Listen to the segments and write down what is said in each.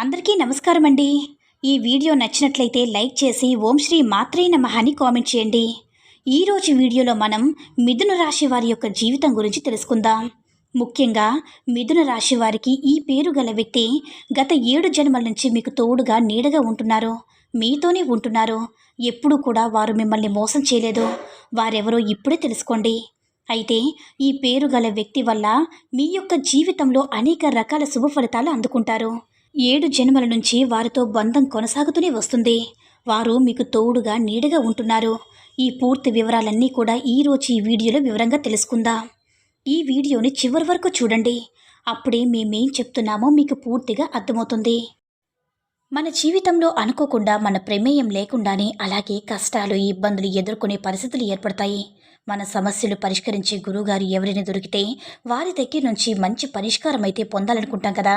అందరికీ నమస్కారం అండి ఈ వీడియో నచ్చినట్లయితే లైక్ చేసి ఓం శ్రీ మాత్రే నమ అని కామెంట్ చేయండి. ఈరోజు వీడియోలో మనం మిథున రాశి వారి యొక్క జీవితం గురించి తెలుసుకుందాం. ముఖ్యంగా మిథున రాశి వారికి ఈ పేరు గల వ్యక్తి గత ఏడు జన్మల నుంచి మీకు తోడుగా నీడగా ఉంటున్నారు. మీతోనే ఉంటున్నారు. ఎప్పుడూ కూడా వారు మిమ్మల్ని మోసం చేయలేదు. వారెవరో ఇప్పుడే తెలుసుకోండి. అయితే ఈ పేరు గల వ్యక్తి వల్ల మీ యొక్క జీవితంలో అనేక రకాల శుభ ఫలితాలు అందుకుంటారు. ఏడు జన్మల నుంచి వారితో బంధం కొనసాగుతూనే వస్తుంది. వారు మీకు తోడుగా నీడగా ఉంటున్నారు. ఈ పూర్తి వివరాలన్నీ కూడా ఈరోజు ఈ వీడియోలో వివరంగా తెలుసుకుందాం. ఈ వీడియోని చివరి వరకు చూడండి. అప్పుడే మేమేం చెప్తున్నామో మీకు పూర్తిగా అర్థమవుతుంది. మన జీవితంలో అనుకోకుండా మన ప్రమేయం లేకుండానే అలాగే కష్టాలు ఇబ్బందులు ఎదుర్కొనే పరిస్థితులు ఏర్పడతాయి. మన సమస్యలు పరిష్కరించే గురువుగారు ఎవరిని దొరికితే వారి దగ్గర నుంచి మంచి పరిష్కారం అయితే పొందాలనుకుంటాం కదా.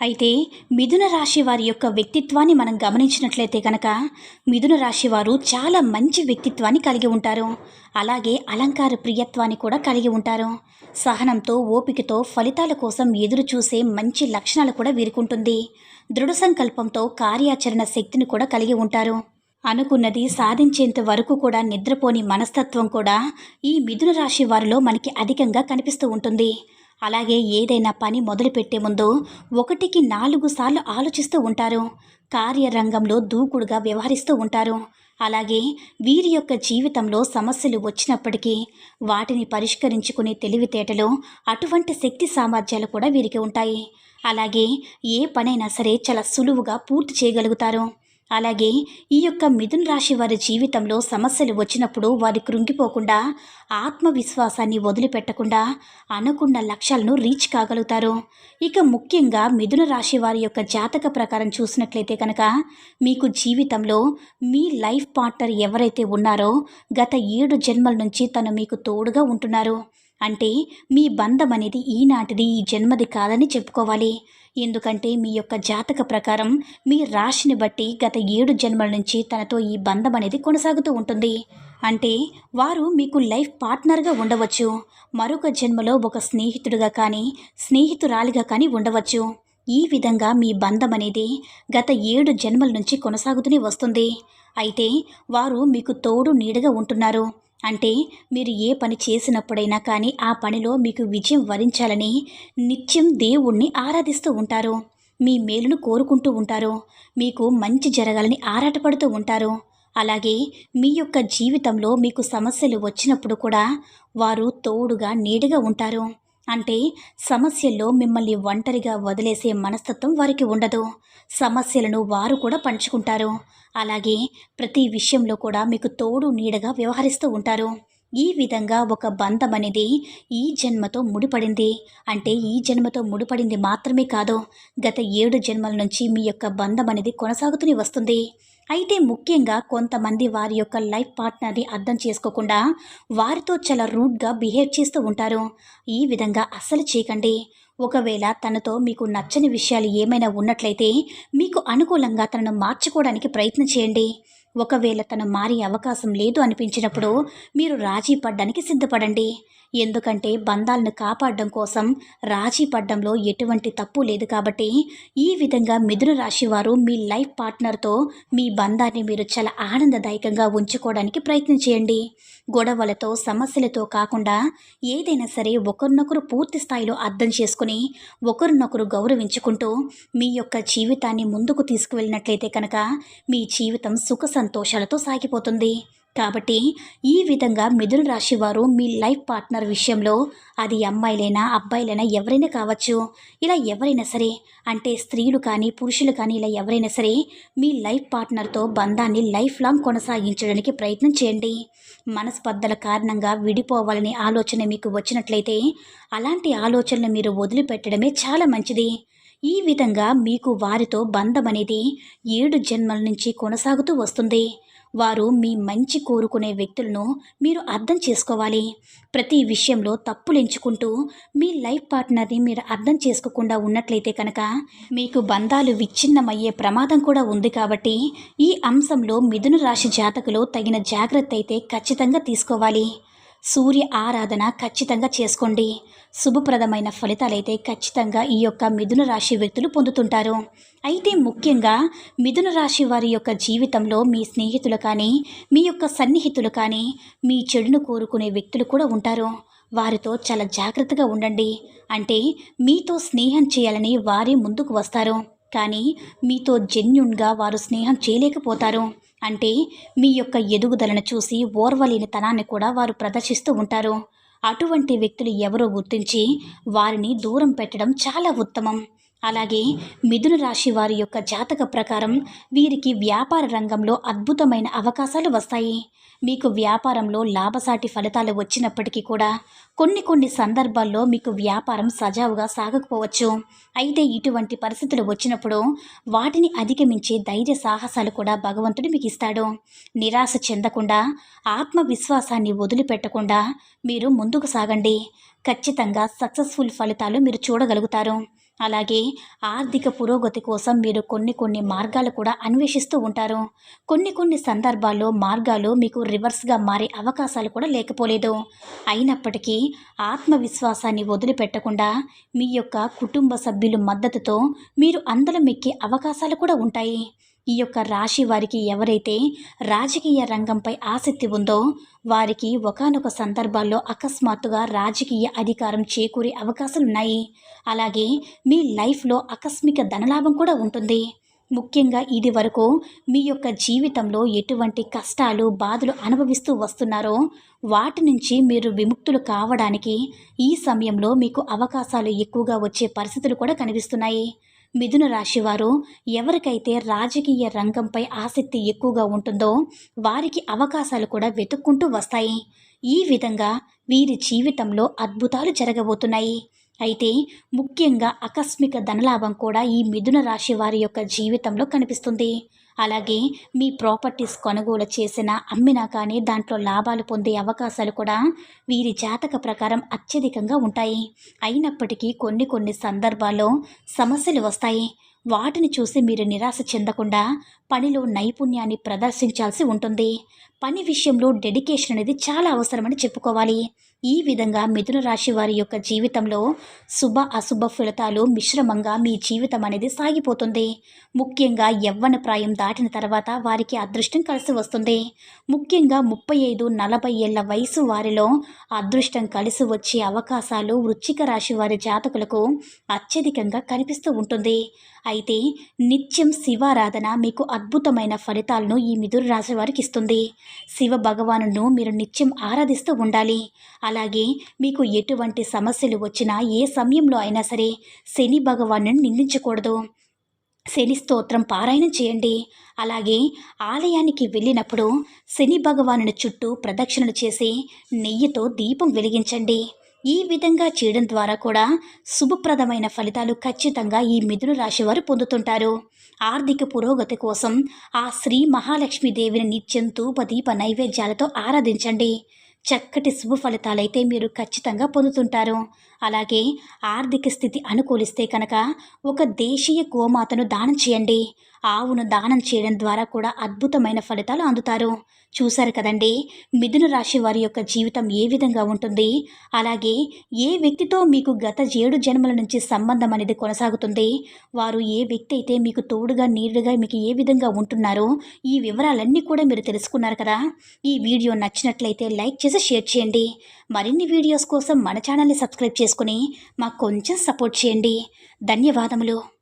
అయితే మిథున రాశి వారి యొక్క వ్యక్తిత్వాన్ని మనం గమనించినట్లయితే కనుక మిథున రాశి వారు చాలా మంచి వ్యక్తిత్వాన్ని కలిగి ఉంటారు. అలాగే అలంకార ప్రియత్వాన్ని కూడా కలిగి ఉంటారు. సహనంతో ఓపికతో ఫలితాల కోసం ఎదురు చూసే మంచి లక్షణాలు కూడా వీరుకుంటుంది. దృఢ సంకల్పంతో కార్యాచరణ శక్తిని కూడా కలిగి ఉంటారు. అనుకున్నది సాధించేంత వరకు కూడా నిద్రపోని మనస్తత్వం కూడా ఈ మిథున రాశి వారిలో మనకి అధికంగా కనిపిస్తూ ఉంటుంది. అలాగే ఏదైనా పని మొదలుపెట్టే ముందు ఒకటికి నాలుగు సార్లు ఆలోచిస్తూ ఉంటారు. కార్యరంగంలో దూకుడుగా వ్యవహరిస్తూ ఉంటారు. అలాగే వీరి యొక్క జీవితంలో సమస్యలు వచ్చినప్పటికీ వాటిని పరిష్కరించుకునే తెలివితేటలు అటువంటి శక్తి సామర్థ్యాలు కూడా వీరికి ఉంటాయి. అలాగే ఏ పనైనా సరే చాలా సులువుగా పూర్తి చేయగలుగుతారు. అలాగే ఈ యొక్క మిథున్ రాశి వారి జీవితంలో సమస్యలు వచ్చినప్పుడు వారి కృంగిపోకుండా ఆత్మవిశ్వాసాన్ని వదిలిపెట్టకుండా అనుకున్న లక్ష్యాలను రీచ్ కాగలుగుతారు. ఇక ముఖ్యంగా మిథున రాశి వారి యొక్క జాతక ప్రకారం చూసినట్లయితే కనుక మీకు జీవితంలో మీ లైఫ్ పార్ట్నర్ ఎవరైతే ఉన్నారో గత ఏడు జన్మల నుంచి తను మీకు తోడుగా ఉంటున్నారు. అంటే మీ బంధం అనేది ఈనాటిది ఈ జన్మది కాదని చెప్పుకోవాలి. ఎందుకంటే మీ యొక్క జాతక ప్రకారం మీ రాశిని బట్టి గత ఏడు జన్మల నుంచి తనతో ఈ బంధం అనేది కొనసాగుతూ ఉంటుంది. అంటే వారు మీకు లైఫ్ పార్ట్నర్గా ఉండవచ్చు. మరొక జన్మలో ఒక స్నేహితుడిగా కానీ స్నేహితురాలిగా కానీ ఉండవచ్చు. ఈ విధంగా మీ బంధం అనేది గత ఏడు జన్మల నుంచి కొనసాగుతూనే వస్తుంది. అయితే వారు మీకు తోడు నీడగా ఉంటున్నారు. అంటే మీరు ఏ పని చేసినప్పుడైనా కానీ ఆ పనిలో మీకు విజయం వరించాలని నిత్యం దేవుణ్ణి ఆరాధిస్తూ ఉంటారు. మీ మేలును కోరుకుంటూ ఉంటారు. మీకు మంచి జరగాలని ఆరాటపడుతూ ఉంటారు. అలాగే మీ యొక్క జీవితంలో మీకు సమస్యలు వచ్చినప్పుడు కూడా వారు తోడుగా నీడగా ఉంటారు. అంటే సమస్యల్లో మిమ్మల్ని ఒంటరిగా వదిలేసే మనస్తత్వం వారికి ఉండదు. సమస్యలను వారు కూడా పంచుకుంటారు. అలాగే ప్రతి విషయంలో కూడా మీకు తోడు నీడగా వ్యవహరిస్తూ ఉంటారు. ఈ విధంగా ఒక బంధం అనేది ఈ జన్మతో ముడిపడింది. అంటే ఈ జన్మతో ముడిపడింది మాత్రమే కాదు గత ఏడు జన్మల నుంచి మీ యొక్క బంధం అనేది కొనసాగుతూనే వస్తుంది. అయితే ముఖ్యంగా కొంతమంది వారి యొక్క లైఫ్ పార్ట్నర్ని అర్థం చేసుకోకుండా వారితో చాలా రూడ్గా బిహేవ్ చేస్తూ ఉంటారు. ఈ విధంగా అస్సలు చేయకండి. ఒకవేళ తనతో మీకు నచ్చని విషయాలు ఏమైనా ఉన్నట్లయితే మీకు అనుకూలంగా తనను మార్చుకోవడానికి ప్రయత్నం చేయండి. ఒకవేళ తను మారే అవకాశం లేదు అనిపించినప్పుడు మీరు రాజీ పడ్డానికి సిద్ధపడండి. ఎందుకంటే బంధాలను కాపాడడం కోసం రాజీ పడ్డంలో ఎటువంటి తప్పు లేదు కాబట్టి ఈ విధంగా మిథున రాశి వారు మీ లైఫ్ పార్ట్నర్తో మీ బంధాన్ని మీరు చాలా ఆనందదాయకంగా ఉంచుకోవడానికి ప్రయత్నం చేయండి. గొడవలతో సమస్యలతో కాకుండా ఏదైనా సరే ఒకరినొకరు పూర్తి స్థాయిలో అర్థం చేసుకుని ఒకరినొకరు గౌరవించుకుంటూ మీ యొక్క జీవితాన్ని ముందుకు తీసుకువెళ్ళినట్లయితే కనుక మీ జీవితం సుఖ సంతోషాలతో సాగిపోతుంది. కాబట్టి ఈ విధంగా మిథున రాశి వారు మీ లైఫ్ పార్ట్నర్ విషయంలో అది అమ్మాయిలైనా అబ్బాయిలైనా ఎవరైనా కావచ్చు. ఇలా ఎవరైనా సరే అంటే స్త్రీలు కానీ పురుషులు కానీ ఇలా ఎవరైనా సరే మీ లైఫ్ పార్ట్నర్తో బంధాన్ని లైఫ్ లాంగ్ కొనసాగించడానికి ప్రయత్నం చేయండి. మనస్పర్ధల కారణంగా విడిపోవాలనే ఆలోచన మీకు వచ్చినట్లయితే అలాంటి ఆలోచనలు మీరు వదిలిపెట్టడమే చాలా మంచిది. ఈ విధంగా మీకు వారితో బంధం అనేది ఏడు జన్మల నుంచి కొనసాగుతూ వస్తుంది. వారు మీ మంచి కోరుకునే వ్యక్తులను మీరు అర్థం చేసుకోవాలి. ప్రతి విషయంలో తప్పులు ఎంచుకుంటూ మీ లైఫ్ పార్ట్నర్ని మీరు అర్థం చేసుకోకుండా ఉన్నట్లయితే కనుక మీకు బంధాలు విచ్ఛిన్నమయ్యే ప్రమాదం కూడా ఉంది కాబట్టి ఈ అంశంలో మిథున రాశి జాతకులు తగిన జాగ్రత్త అయితే ఖచ్చితంగా తీసుకోవాలి. సూర్య ఆరాధన ఖచ్చితంగా చేసుకోండి. శుభప్రదమైన ఫలితాలైతే ఖచ్చితంగా ఈ యొక్క మిథున రాశి వ్యక్తులు పొందుతుంటారు. అయితే ముఖ్యంగా మిథున రాశి వారి యొక్క జీవితంలో మీ స్నేహితులు కానీ మీ యొక్క సన్నిహితులు కానీ మీ చెడును కోరుకునే వ్యక్తులు కూడా ఉంటారు. వారితో చాలా జాగ్రత్తగా ఉండండి. అంటే మీతో స్నేహం చేయాలని వారే ముందుకు వస్తారు. కానీ మీతో జెన్యున్గా వారు స్నేహం చేయలేకపోతారు. అంటే మీ యొక్క ఎదుగుదలను చూసి ఓర్వలేని తనాన్ని కూడా వారు ప్రదర్శిస్తూ ఉంటారు. అటువంటి వ్యక్తులు ఎవరో గుర్తించి వారిని దూరం పెట్టడం చాలా ఉత్తమం. అలాగే మిథున రాశి వారి యొక్క జాతక ప్రకారం వీరికి వ్యాపార రంగంలో అద్భుతమైన అవకాశాలు వస్తాయి. మీకు వ్యాపారంలో లాభసాటి ఫలితాలు వచ్చినప్పటికీ కూడా కొన్ని కొన్ని సందర్భాల్లో మీకు వ్యాపారం సజావుగా సాగకపోవచ్చు. అయితే ఇటువంటి పరిస్థితులు వచ్చినప్పుడు వాటిని అధిగమించే ధైర్య సాహసాలు కూడా భగవంతుడు మీకు ఇస్తాడు. నిరాశ చెందకుండా ఆత్మవిశ్వాసాన్ని వదిలిపెట్టకుండా మీరు ముందుకు సాగండి. ఖచ్చితంగా సక్సెస్ఫుల్ ఫలితాలు మీరు చూడగలుగుతారు. అలాగే ఆర్థిక పురోగతి కోసం మీరు కొన్ని కొన్ని మార్గాలు కూడా అన్వేషిస్తూ ఉంటారు. కొన్ని కొన్ని సందర్భాల్లో మార్గాలు మీకు రివర్స్గా మారే అవకాశాలు కూడా లేకపోలేదు. అయినప్పటికీ ఆత్మవిశ్వాసాన్ని వదిలిపెట్టకుండా మీ యొక్క కుటుంబ సభ్యుల మద్దతుతో మీరు అందలం ఎక్కే అవకాశాలు కూడా ఉంటాయి. ఈ యొక్క రాశి వారికి ఎవరైతే రాజకీయ రంగంపై ఆసక్తి ఉందో వారికి ఒకనొక సందర్భాల్లో అకస్మాత్తుగా రాజకీయ అధికారం చేకూరే అవకాశాలున్నాయి. అలాగే మీ లైఫ్లో ఆకస్మిక ధనలాభం కూడా ఉంటుంది. ముఖ్యంగా ఇది వరకు మీ యొక్క జీవితంలో ఎటువంటి కష్టాలు బాధలు అనుభవిస్తూ వస్తున్నారో వాటి నుంచి మీరు విముక్తులు కావడానికి ఈ సమయంలో మీకు అవకాశాలు ఎక్కువగా వచ్చే పరిస్థితులు కూడా కనిపిస్తున్నాయి. మిథున రాశివారు ఎవరికైతే రాజకీయ రంగంపై ఆసక్తి ఎక్కువగా ఉంటుందో వారికి అవకాశాలు కూడా వెతుక్కుంటూ వస్తాయి. ఈ విధంగా వీరి జీవితంలో అద్భుతాలు జరగబోతున్నాయి. అయితే ముఖ్యంగా ఆకస్మిక ధనలాభం కూడా ఈ మిథున రాశి వారి యొక్క జీవితంలో కనిపిస్తుంది. అలాగే మీ ప్రాపర్టీస్ కొనుగోలు చేసినా అమ్మినా కానీ దాంట్లో లాభాలు పొందే అవకాశాలు కూడా వీరి జాతక ప్రకారం అత్యధికంగా ఉంటాయి. అయినప్పటికీ కొన్ని కొన్ని సందర్భాల్లో సమస్యలు వస్తాయి. వాటిని చూసి మీరు నిరాశ చెందకుండా పనిలో నైపుణ్యాన్ని ప్రదర్శించాల్సి ఉంటుంది. పని విషయంలో డెడికేషన్ అనేది చాలా అవసరమని చెప్పుకోవాలి. ఈ విధంగా మిథున రాశి వారి యొక్క జీవితంలో శుభ అశుభ ఫలితాలు మిశ్రమంగా మీ జీవితం అనేది సాగిపోతుంది. ముఖ్యంగా యవ్వన ప్రాయం దాటిన తర్వాత వారికి అదృష్టం కలిసి వస్తుంది. ముఖ్యంగా ముప్పై ఐదు నలభై ఏళ్ళ వయసు వారిలో అదృష్టం కలిసి వచ్చే అవకాశాలు వృచ్చిక రాశి వారి జాతకులకు అత్యధికంగా కనిపిస్తూ ఉంటుంది. అయితే నిత్యం శివారాధన మీకు అద్భుతమైన ఫలితాలను ఈ మిథున రాశి వారికి ఇస్తుంది. శివ భగవాను మీరు నిత్యం ఆరాధిస్తూ ఉండాలి. అలాగే మీకు ఎటువంటి సమస్యలు వచ్చినా ఏ సమయంలో అయినా సరే శని భగవాను నిందించకూడదు. శని స్తోత్రం పారాయణం చేయండి. అలాగే ఆలయానికి వెళ్ళినప్పుడు శని భగవానుని చుట్టూ ప్రదక్షిణలు చేసి నెయ్యితో దీపం వెలిగించండి. ఈ విధంగా చేయడం ద్వారా కూడా శుభప్రదమైన ఫలితాలు ఖచ్చితంగా ఈ మిథున రాశి వారు పొందుతుంటారు. ఆర్థిక పురోగతి కోసం ఆ శ్రీ మహాలక్ష్మీదేవిని నిత్యం ధూపదీప నైవేద్యాలతో ఆరాధించండి. చక్కటి శుభ ఫలితాలైతే మీరు ఖచ్చితంగా పొందుతుంటారు. అలాగే ఆర్థిక స్థితి అనుకూలిస్తే కనుక ఒక దేశీయ గోమాతను దానం చేయండి. ఆవును దానం చేయడం ద్వారా కూడా అద్భుతమైన ఫలితాలు అందుతారు. చూశారు కదండి. మిథున రాశి వారి యొక్క జీవితం ఏ విధంగా ఉంటుంది? అలాగే ఏ వ్యక్తితో మీకు గత ఏడు జన్మల నుంచి సంబంధం అనేది కొనసాగుతుంది? వారు ఏ వ్యక్తి అయితే మీకు తోడుగా నీడుగా మీకు ఏ విధంగా ఉంటున్నారో ఈ వివరాలన్నీ కూడా మీరు తెలుసుకున్నారు కదా. ఈ వీడియో నచ్చినట్లయితే లైక్ చేసి షేర్ చేయండి. మరిన్ని వీడియోస్ కోసం మన ఛానల్ని సబ్స్క్రైబ్ చేసుకుని మాకు కొంచెం సపోర్ట్ చేయండి. ధన్యవాదములు.